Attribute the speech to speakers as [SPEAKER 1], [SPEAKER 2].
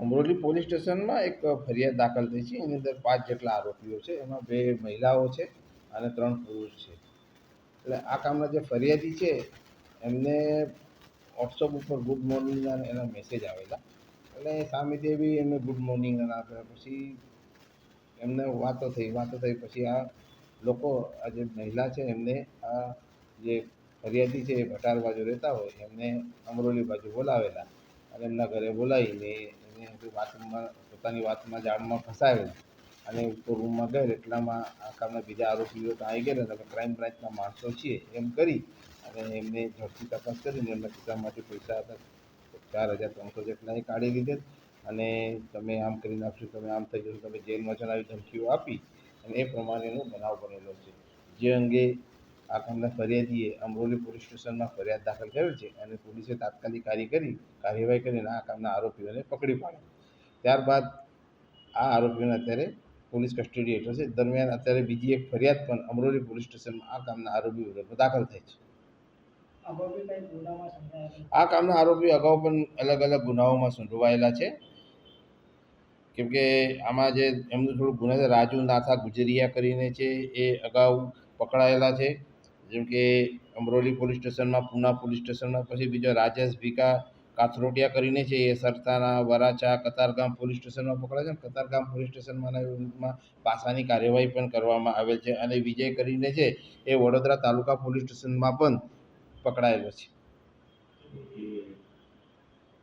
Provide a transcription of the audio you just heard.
[SPEAKER 1] Amroli police સ્ટેશનમાં એક ફરિયાદ દાખલ થઈ છે. એની અંદર પાંચ જેટલા આરોપીઓ છે. એમાં બે મહિલાઓ છે અને ત્રણ પુરુષ છે. એટલે આ કામના જે ફરિયાદી છે, એમને વોટ્સઅપ ઉપર ગુડ મોર્નિંગના એના મેસેજ આવેલા. એટલે સામેથી બી એમને ગુડ મોર્નિંગ આપ્યા. પછી એમને વાતો થઈ. વાતો થઈ પછી આ લોકો, આ જે મહિલા છે, એમને આ જે ફરિયાદી છે એ ભટાર બાજુ રહેતા હોય. એમને અમરોલી બાજુ બોલાવેલા અને એમના ઘરે બોલાવીને એને વાતમાં, પોતાની વાતમાં જાળમાં ફસાવેલ અને ઉપર રૂમમાં ગયેલ, એટલામાં આ બીજા આરોપીઓ તો આવી ગયેલા એટલે ક્રાઇમ બ્રાન્ચના માણસો છીએ, એમ કરી અને એમને ઝડપી તપાસ કરીને એમના ખિસ્સામાંથી પૈસા હતા. ચાર હજાર ત્રણસો જેટલા એ કાઢી લીધેલ. અને તમે આમ કરી નાખશો તમે આમ થઈ જશો, તમે જેલમાં જણાવી ધમકીઓ આપી. અને એ પ્રમાણેનો બનાવ બનેલો છે. જે અંગે આ કામના ફરિયાદીએ અમરોલી પોલીસ સ્ટેશનમાં ફરિયાદ દાખલ કરેલ છે અને પોલીસે તાત્કાલિક કાર્ય કરી કાર્યવાહી કરીને આ કામના આરોપીઓને પકડી પાડ્યા. ત્યારબાદ આ આરોપીઓને અત્યારે પોલીસ કસ્ટડી હેઠળ છે. દરમિયાન અત્યારે બીજી એક ફરિયાદ પણ અમરોલી પોલીસ સ્ટેશનમાં આ કામના આરોપી વિરુદ્ધ દાખલ થઈ છે. આ કામના આરોપી અગાઉ પણ અલગ અલગ ગુનાઓમાં સંડોવાયેલા છે. કેમ કે આમાં જે એમનું થોડું ગુના છે રાજુ નાથા ગુજરિયા કરીને છે એ અગાઉ પકડાયેલા છે. જેમ કે અમરોલી પોલીસ સ્ટેશનમાં, પૂના પોલીસ સ્ટેશનમાં, પછી બીજો રાજેશ, ભીકા, કાથરોટિયા કરીને છે એ સરતાના વરાછા, કતારગામ પોલીસ સ્ટેશનમાં પકડાય છે કતારગામ પોલીસ સ્ટેશનમાં આના વિરુદ્ધમાં પાસાની કાર્યવાહી પણ કરવામાં આવેલ છે અને વિજય કરીને છે એ વડોદરા તાલુકા પોલીસ સ્ટેશનમાં પણ પકડાયેલો છે.